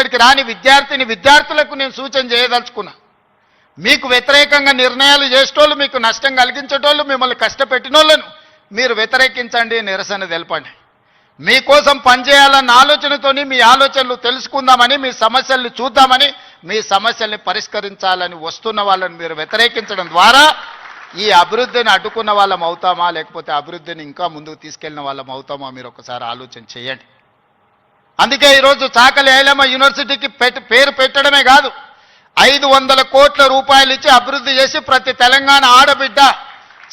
ఇక్కడికి రాని విద్యార్థిని విద్యార్థులకు నేను సూచన చేయదలుచుకున్నా. మీకు వ్యతిరేకంగా నిర్ణయాలు చేసేటోళ్ళు మీకు నష్టం కలిగించేటోళ్ళు మిమ్మల్ని కష్టపెట్టినోళ్ళను మీరు వ్యతిరేకించండి నిరసన తెలపండి. మీకోసం పనిచేయాలన్న ఆలోచనతోని మీ ఆలోచనలు తెలుసుకుందామని మీ సమస్యల్ని చూద్దామని మీ సమస్యల్ని పరిష్కరించాలని వస్తున్న వాళ్ళని మీరు వ్యతిరేకించడం ద్వారా ఈ అభివృద్ధిని అడ్డుకున్న వాళ్ళం అవుతామా లేకపోతే అభివృద్ధిని ఇంకా ముందుకు తీసుకెళ్ళిన వాళ్ళం అవుతామా మీరు ఒకసారి ఆలోచన చేయండి. అందుకే ఈరోజు చాకలి ఐలమ్మ యూనివర్సిటీకి పేరు పెట్టడమే కాదు ఐదు వందల కోట్ల రూపాయలు ఇచ్చి అభివృద్ధి చేసి ప్రతి తెలంగాణ ఆడబిడ్డ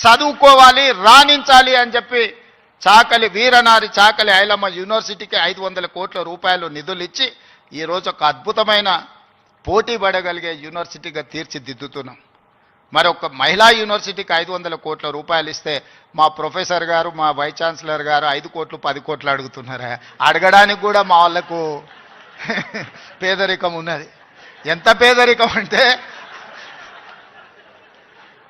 చదువుకోవాలి రాణించాలి అని చెప్పి చాకలి వీరనారి చాకలి ఐలమ్మ యూనివర్సిటీకి ఐదు వందల కోట్ల రూపాయలు నిధులు ఇచ్చి ఈరోజు ఒక అద్భుతమైన పోటీ పడగలిగే యూనివర్సిటీగా తీర్చిదిద్దుతున్నాం. మరి ఒక మహిళా యూనివర్సిటీకి ఐదు వందల కోట్ల రూపాయలు ఇస్తే మా ప్రొఫెసర్ గారు మా వైస్ ఛాన్సలర్ గారు ఐదు కోట్లు పది కోట్లు అడుగుతున్నారా? అడగడానికి కూడా మా వాళ్ళకు పేదరికం ఉన్నది. ఎంత పేదరికం అంటే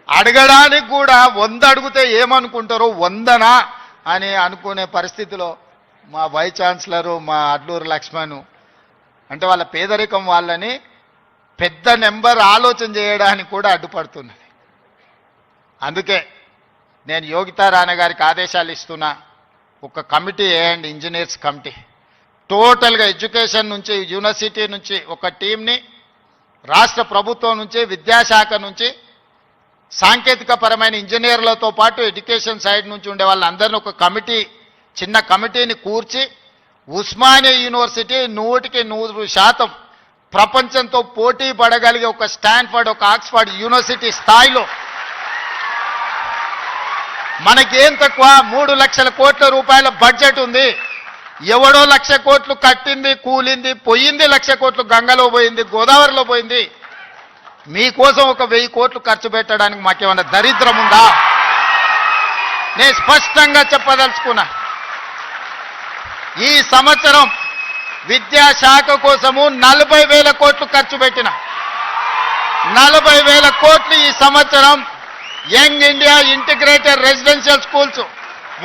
అడగడానికి కూడా వంద అడిగితే ఏమనుకుంటారో వందనా అని అనుకునే పరిస్థితిలో మా వైస్ ఛాన్సలరు మా అడ్లూరు లక్ష్మణ్ అంటే వాళ్ళ పేదరికం వాళ్ళని పెద్ద నెంబర్ ఆలోచన చేయడానికి కూడా అడ్డుపడుతున్నది. అందుకే నేను యోగితా రాణా గారికి ఆదేశాలు ఇస్తున్నా. ఒక కమిటీ వేయండి ఇంజనీర్స్ కమిటీ. టోటల్గా ఎడ్యుకేషన్ నుంచి యూనివర్సిటీ నుంచి ఒక టీంని రాష్ట్ర ప్రభుత్వం నుంచి విద్యాశాఖ నుంచి సాంకేతిక పరమైన ఇంజనీర్లతో పాటు ఎడ్యుకేషన్ సైడ్ నుంచి ఉండే వాళ్ళందరినీ ఒక కమిటీ చిన్న కమిటీని కూర్చి ఉస్మానియా యూనివర్సిటీ నూటికి నూరు శాతం ప్రపంచంతో పోటీ పడగలిగే ఒక స్టాన్ఫర్డ్ ఒక ఆక్స్ఫర్డ్ యూనివర్సిటీ స్థాయిలో మనకేం తక్కువ? మూడు లక్షల కోట్ల రూపాయల బడ్జెట్ ఉంది. ఎవడో లక్ష కోట్లు కట్టింది కూలింది పోయింది లక్ష కోట్లు గంగలో పోయింది గోదావరిలో పోయింది. మీకోసం ఒక వెయ్యి కోట్లు ఖర్చు పెట్టడానికి మాకేమన్నా దరిద్రం ఉందా? నేను స్పష్టంగా చెప్పదలుచుకున్నా. ఈ సంవత్సరం విద్యాశాఖ కోసము నలభై వేల కోట్లు ఖర్చు పెట్టిన. నలభై వేల కోట్లు ఈ సంవత్సరం young India integrated residential schools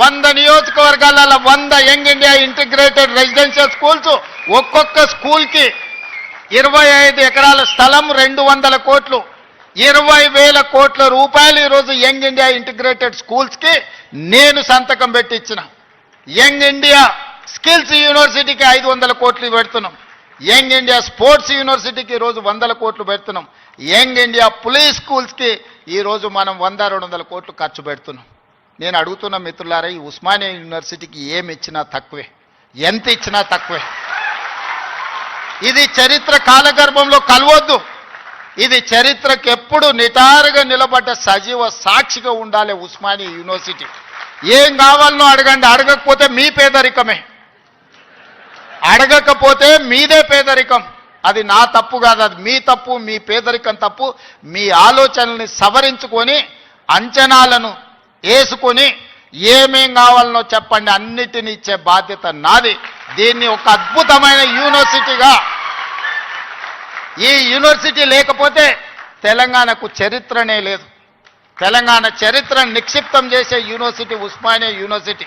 వంద నియోజకవర్గాల వంద young India integrated residential schools ఒక్కొక్క స్కూల్కి ఇరవై ఐదు ఎకరాల స్థలం రెండు వందల కోట్లు ఇరవై వేల కోట్ల రూపాయలు ఈరోజు యంగ్ ఇండియా ఇంటిగ్రేటెడ్ స్కూల్స్కి నేను సంతకం పెట్టించిన యంగ్ ఇండియా స్కిల్స్ యూనివర్సిటీకి ఐదు వందల కోట్లు పెడుతున్నాం. యంగ్ ఇండియా స్పోర్ట్స్ యూనివర్సిటీకి ఈరోజు వందల కోట్లు పెడుతున్నాం. యంగ్ ఇండియా పులీస్ స్కూల్స్కి ఈరోజు మనం వంద రెండు వందల కోట్లు ఖర్చు పెడుతున్నాం. నేను అడుగుతున్న మిత్రులారా ఈ ఉస్మానియా యూనివర్సిటీకి ఏమి ఇచ్చినా తక్కువే. ఎంత ఇచ్చినా తక్కువే. ఇది చరిత్ర కాలగర్భంలో కలవద్దు. ఇది చరిత్రకు ఎప్పుడు నిటారుగా నిలబడ్డ సజీవ సాక్షిగా ఉండాలి ఉస్మానియా యూనివర్సిటీ. ఏం కావాలనో అడగండి అడగకపోతే మీ పేదరికమే. అడగకపోతే మీదే పేదరికం. అది నా తప్పు కాదు అది మీ తప్పు మీ పేదరికం తప్పు. మీ ఆలోచనల్ని సవరించుకొని అంచనాలను వేసుకొని ఏమేం కావాలనో చెప్పండి అన్నిటిని ఇచ్చే బాధ్యత నాది. దీన్ని ఒక అద్భుతమైన యూనివర్సిటీగా ఈ యూనివర్సిటీ లేకపోతే తెలంగాణకు చరిత్రనే లేదు. తెలంగాణ చరిత్రను నిక్షిప్తం చేసే యూనివర్సిటీ ఉస్మానియా యూనివర్సిటీ.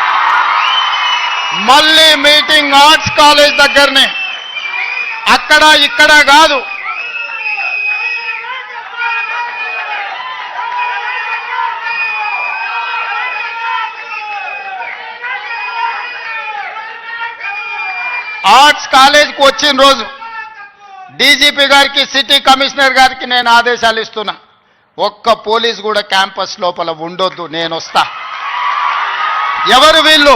మళ్ళీ మీటింగ్ ఆర్ట్స్ కాలేజ్ దగ్గరనే. అక్కడ ఇక్కడ కాదు. ఆర్ట్స్ కాలేజ్కి వచ్చిన రోజు డీజీపీ గారికి సిటీ కమిషనర్ గారికి నేను ఆదేశాలు ఇస్తున్నా. ఒక్క పోలీస్ కూడా క్యాంపస్ లోపల ఉండొద్దు నేను వస్తా ఎవరు వీళ్ళు?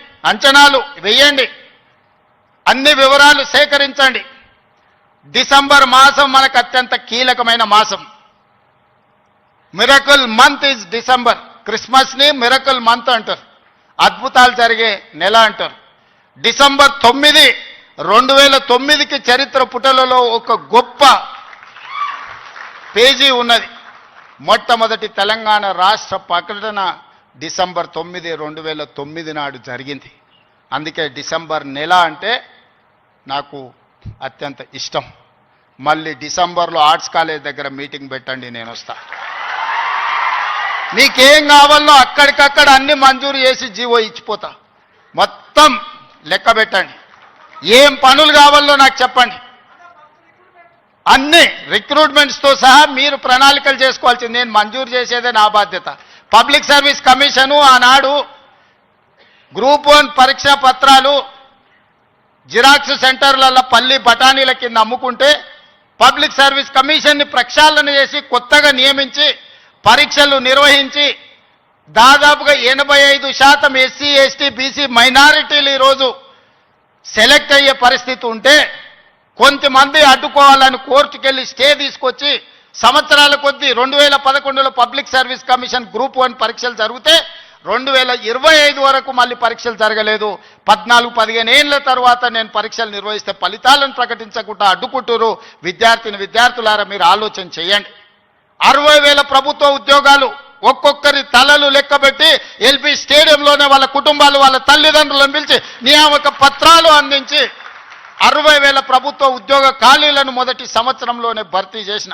అంచనాలు వేయండి. అన్ని వివరాలు సేకరించండి. డిసెంబర్ మాసం మనకు అత్యంత కీలకమైన మాసం. Miracle month is December. క్రిస్మస్ని miracle month అంటారు. అద్భుతాలు జరిగే నెల అంటారు. డిసెంబర్ తొమ్మిది రెండు వేల తొమ్మిదికి చరిత్ర పుటలలో ఒక గొప్ప పేజీ ఉన్నది. మొట్టమొదటి తెలంగాణ రాష్ట్ర ప్రకటన డిసెంబర్ తొమ్మిది రెండు వేల తొమ్మిది నాడు జరిగింది. అందుకే డిసెంబర్ నెల అంటే నాకు అత్యంత ఇష్టం. మళ్ళీ డిసెంబర్లో ఆర్ట్స్ కాలేజ్ దగ్గర మీటింగ్ పెట్టండి నేను వస్తా నీకేం కావాలో అక్కడికక్కడ అన్ని మంజూరు చేసి జీవో ఇచ్చిపోతా. మొత్తం లెక్క పెట్టండి. ఏం పనులు కావాలో నాకు చెప్పండి. అన్ని రిక్రూట్మెంట్స్తో సహా మీరు ప్రణాళికలు చేసుకోవాల్సింది. నేను మంజూరు చేసేదే నా బాధ్యత. పబ్లిక్ సర్వీస్ కమిషను ఆనాడు గ్రూప్ వన్ పరీక్షా పత్రాలు జిరాక్స్ సెంటర్లలో పల్లి బఠానీల కింద అమ్ముకుంటే పబ్లిక్ సర్వీస్ కమిషన్ని ప్రక్షాళన చేసి కొత్తగా నియమించి పరీక్షలు నిర్వహించి దాదాపుగా ఎనభై ఐదు శాతం ఎస్సీ ఎస్టీ బీసీ మైనారిటీలు ఈరోజు సెలెక్ట్ అయ్యే పరిస్థితి ఉంటే కొంతమంది అడ్డుకోవాలని కోర్టుకెళ్ళి స్టే తీసుకొచ్చి సంవత్సరాల కొద్దీ రెండు వేల పదకొండులో public service commission group one పరీక్షలు జరిగితే రెండు వేల ఇరవై ఐదు వరకు మళ్ళీ పరీక్షలు జరగలేదు. పద్నాలుగు పదిహేను ఏళ్ళ తర్వాత నేను పరీక్షలు నిర్వహిస్తే ఫలితాలను ప్రకటించకుండా అడ్డుకుంటూరు విద్యార్థిని విద్యార్థులారా మీరు ఆలోచన చేయండి. అరవై వేల ప్రభుత్వ ఉద్యోగాలు ఒక్కొక్కరి తలలు లెక్కబెట్టి ఎల్పి స్టేడియంలోనే వాళ్ళ కుటుంబాలు వాళ్ళ తల్లిదండ్రులను పిలిచి నియామక పత్రాలు అందించి అరవై వేల ప్రభుత్వ ఉద్యోగ ఖాళీలను మొదటి సంవత్సరంలోనే భర్తీ చేసిన.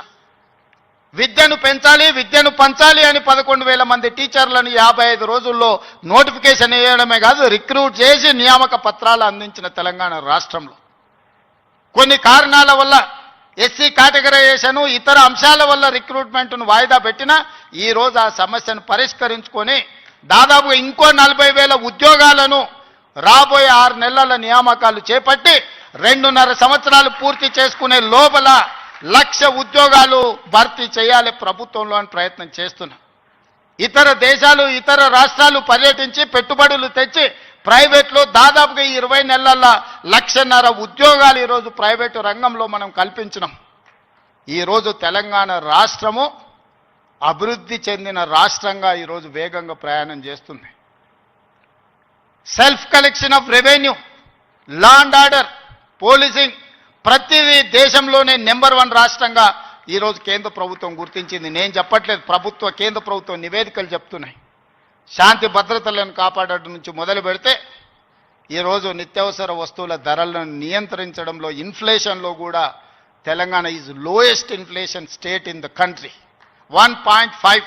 విద్యను పెంచాలి విద్యను పంచాలి అని పదకొండు వేల మంది టీచర్లను యాభై ఐదు రోజుల్లో నోటిఫికేషన్ వేయడమే కాదు రిక్రూట్ చేసి నియామక పత్రాలు అందించిన తెలంగాణ రాష్ట్రంలో. కొన్ని కారణాల వల్ల ఎస్సీ కేటగరైజేషన్ ఇతర అంశాల వల్ల రిక్రూట్మెంట్ను వాయిదా పెట్టినా ఈ రోజు ఆ సమస్యను పరిష్కరించుకొని దాదాపుగా ఇంకో నలభై వేల ఉద్యోగాలను రాబోయే ఆరు నెలల నియామకాలు చేపట్టి రెండున్నర సంవత్సరాలు పూర్తి చేసుకునే లోపల లక్ష ఉద్యోగాలు భర్తీ చేయాలి ప్రభుత్వంలో అని ప్రయత్నం చేస్తున్నాం. ఇతర దేశాలు ఇతర రాష్ట్రాలు పర్యటించి పెట్టుబడులు తెచ్చి ప్రైవేట్లో దాదాపుగా ఇరవై నెలల లక్షన్నర ఉద్యోగాలు ఈరోజు ప్రైవేటు రంగంలో మనం కల్పించినాం. ఈరోజు తెలంగాణ రాష్ట్రము అభివృద్ధి చెందిన రాష్ట్రంగా ఈరోజు వేగంగా ప్రయాణం చేస్తుంది. Self collection of revenue law and order policing ప్రతిదీ దేశంలోనే నెంబర్ వన్ రాష్ట్రంగా ఈరోజు కేంద్ర ప్రభుత్వం గుర్తించింది. నేను చెప్పట్లేదు ప్రభుత్వ కేంద్ర ప్రభుత్వం నివేదికలు చెప్తున్నాయి. శాంతి భద్రతలను కాపాడటం నుంచి మొదలు పెడితే ఈరోజు నిత్యావసర వస్తువుల ధరలను నియంత్రించడంలో ఇన్ఫ్లేషన్లో కూడా Telangana is lowest inflation state in the country one point five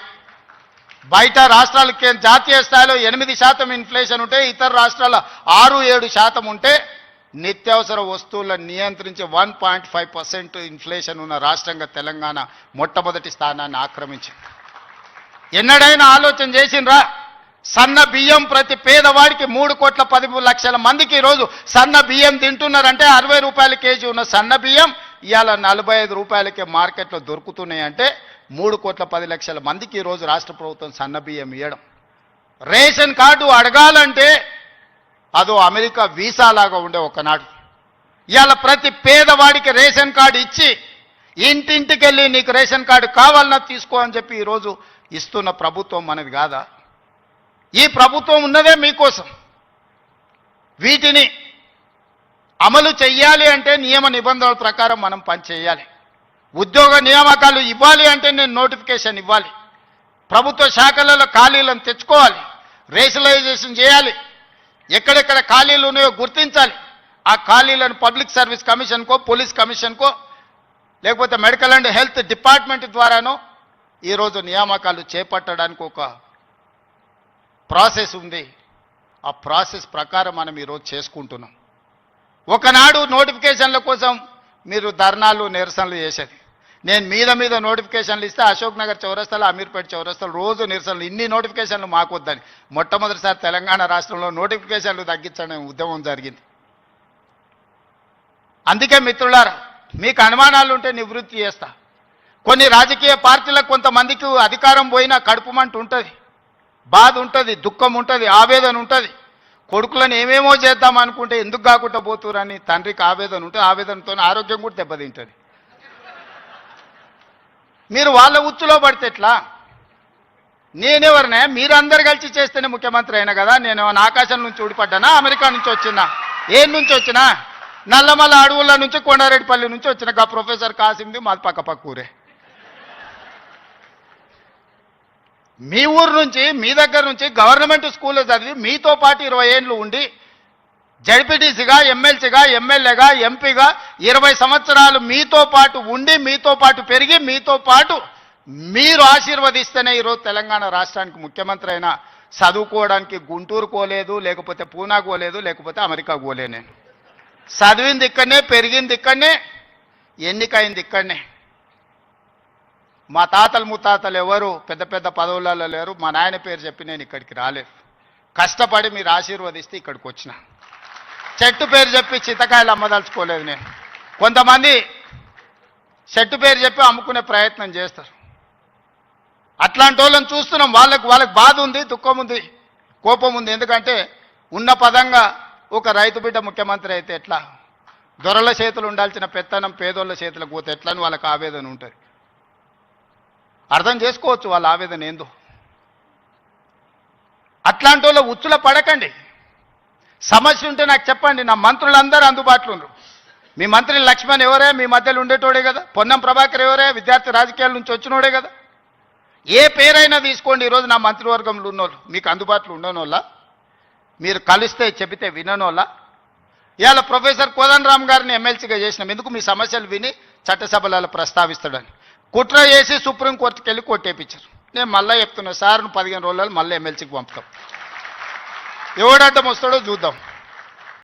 బయట రాష్ట్రాలకి జాతీయ స్థాయిలో ఎనిమిది శాతం ఇన్ఫ్లేషన్ ఉంటే ఇతర రాష్ట్రాల ఆరు ఏడు శాతం ఉంటే నిత్యావసర వస్తువులను నియంత్రించి one point five percent inflation ఉన్న రాష్ట్రంగా తెలంగాణ మొట్టమొదటి స్థానాన్ని ఆక్రమించింది. ఎన్నడైనా ఆలోచన చేసిండ్రా? సన్న బియ్యం ప్రతి పేదవాడికి మూడు కోట్ల పది లక్షల మందికి ఈరోజు సన్న బియ్యం తింటున్నారంటే అరవై రూపాయల కేజీ ఉన్న సన్న బియ్యం ఇవాళ నలభై ఐదు రూపాయలకే మార్కెట్లో దొరుకుతున్నాయి అంటే మూడు కోట్ల పది లక్షల మందికి ఈరోజు రాష్ట్ర ప్రభుత్వం సన్న బియ్యం ఇవ్వడం రేషన్ కార్డు అడగాలంటే అదో అమెరికా వీసా లాగా ఉండే ఒకనాడు. ఇవాళ ప్రతి పేదవాడికి రేషన్ కార్డు ఇచ్చి ఇంటింటికి వెళ్ళి నీకు రేషన్ కార్డు కావాలన్నా తీసుకో అని చెప్పి ఈరోజు ఇస్తున్న ప్రభుత్వం మనది కాదా? ఈ ప్రభుత్వం ఉన్నదే మీకోసం. వీటిని అమలు చెయ్యాలి అంటే నియమ నిబంధనల ప్రకారం మనం పనిచేయాలి ఉద్యోగ నియామకాలు ఇవ్వాలి అంటే నేను నోటిఫికేషన్ ఇవ్వాలి. ప్రభుత్వ శాఖలలో ఖాళీలను తెచ్చుకోవాలి. రేషనలైజేషన్ చేయాలి. ఎక్కడెక్కడ ఖాళీలు ఉన్నాయో గుర్తించాలి. ఆ ఖాళీలను పబ్లిక్ సర్వీస్ కమిషన్కో పోలీస్ కమిషన్కో లేకపోతే మెడికల్ అండ్ హెల్త్ డిపార్ట్మెంట్ ద్వారానో ఈరోజు నియామకాలు చేపట్టడానికి ఒక ప్రాసెస్ ఉంది. ఆ ప్రాసెస్ ప్రకారం మనం ఈరోజు చేసుకుంటున్నాం. ఒకనాడు నోటిఫికేషన్ల కోసం మీరు ధర్నాలు నిరసనలు చేసేది. నేను మీద మీద నోటిఫికేషన్లు ఇస్తే అశోక్ నగర్ చౌరస్తాలు అమీర్పేట చౌరస్తాలు రోజు నిరసనలు. ఇన్ని నోటిఫికేషన్లు మాకు వద్దని. మొట్టమొదటిసారి తెలంగాణ రాష్ట్రంలో నోటిఫికేషన్లు తగ్గించడం ఉద్యమం జరిగింది. అందుకే మిత్రులారా మీకు అనుమానాలు ఉంటే నివృత్తి చేస్తా. కొన్ని రాజకీయ పార్టీలకు కొంతమందికి అధికారం పోయినా కడుపుమంట ఉంటుంది బాధ ఉంటుంది దుఃఖం ఉంటుంది ఆవేదన ఉంటుంది. కొడుకులను ఏమేమో చేద్దాం అనుకుంటే ఎందుకు కాకుండా పోతురని తండ్రికి ఆవేదన ఉంటే ఆవేదనతో ఆరోగ్యం కూడా దెబ్బతింటుంది. మీరు వాళ్ళ ఉచ్చులో పడితే ఎట్లా? నేనెవరినే? మీరందరు కలిసి చేస్తేనే ముఖ్యమంత్రి అయినా కదా? నేను ఆకాశం నుంచి ఊడిపడ్డానా? అమెరికా నుంచి వచ్చినా ఏం నుంచి వచ్చినా? నల్లమల్ల అడవుల నుంచి కొండారెడ్డిపల్లి నుంచి వచ్చిన గా ప్రొఫెసర్ కాసింది మాది పక్క పక్క ఊరే. మీ ఊరు నుంచి మీ దగ్గర నుంచి గవర్నమెంట్ స్కూల్లో చదివి మీతో పాటు ఇరవై ఏళ్ళు ఉండి జడ్పీటీసీగా ఎమ్మెల్సీగా ఎమ్మెల్యేగా ఎంపీగా ఇరవై సంవత్సరాలు మీతో పాటు ఉండి మీతో పాటు పెరిగి మీతో పాటు మీరు ఆశీర్వదిస్తేనే ఈరోజు తెలంగాణ రాష్ట్రానికి ముఖ్యమంత్రి అయినా చదువుకోవడానికి గుంటూరు కోలేదు లేకపోతే పూనా కోలేదు లేకపోతే అమెరికా కోలే నేను చదివింది ఇక్కడనే పెరిగింది ఇక్కడనే ఎన్నికైంది ఇక్కడనే. మా తాతలు ముత్తాతలు ఎవరు పెద్ద పెద్ద పదవులలో లేరు మా నాయన పేరు చెప్పి నేను ఇక్కడికి రాలేదు. కష్టపడి మీరు ఆశీర్వదిస్తే ఇక్కడికి వచ్చిన. చెట్టు పేరు చెప్పి చిత్తకాయలు అమ్మదలుచుకోలేదు నేను. కొంతమంది చెట్టు పేరు చెప్పి అమ్ముకునే ప్రయత్నం చేస్తారు. అట్లాంటి వాళ్ళని చూస్తున్నాం. వాళ్ళకు వాళ్ళకి బాధ ఉంది దుఃఖం ఉంది కోపం ఉంది. ఎందుకంటే ఉన్న పదంగా ఒక రైతు బిడ్డ ముఖ్యమంత్రి అయితే ఎట్లా? దొరల చేతులు ఉండాల్సిన పెత్తనం పేదోళ్ళ చేతులకు పోతే ఎట్లా అని వాళ్ళకి ఆవేదన ఉంటుంది? అర్థం చేసుకోవచ్చు వాళ్ళ ఆవేదన ఏందో. అట్లాంటి వాళ్ళ ఉచ్చుల పడకండి. సమస్య ఉంటే నాకు చెప్పండి నా మంత్రులందరూ అందుబాటులో ఉన్నారు మీ మంత్రి లక్ష్మణ్ ఎవరే మీ మధ్యలో ఉండేటోడే కదా? పొన్నం ప్రభాకర్ ఎవరే విద్యార్థి రాజకీయాల నుంచి వచ్చినోడే కదా? ఏ పేరైనా తీసుకోండి ఈరోజు నా మంత్రివర్గంలో ఉన్నోళ్ళు. మీకు అందుబాటులో ఉండనోళ్ళ? మీరు కలిస్తే చెబితే విననోళ్ళ? ఇవాళ ప్రొఫెసర్ కోదండరామ్ గారిని ఎమ్మెల్సీగా చేసినాం. ఎందుకు మీ సమస్యలు విని చట్టసభలలో ప్రస్తావిస్తాడని? కుట్ర చేసి సుప్రీంకోర్టుకి వెళ్ళి కొట్టేపించారు నేను మళ్ళీ చెప్తున్నా సార్ను పదిహేను రోజులు మళ్ళీ ఎమ్మెల్సీకి పంపుతాం. ఎవడడ్డం వస్తాడో చూద్దాం.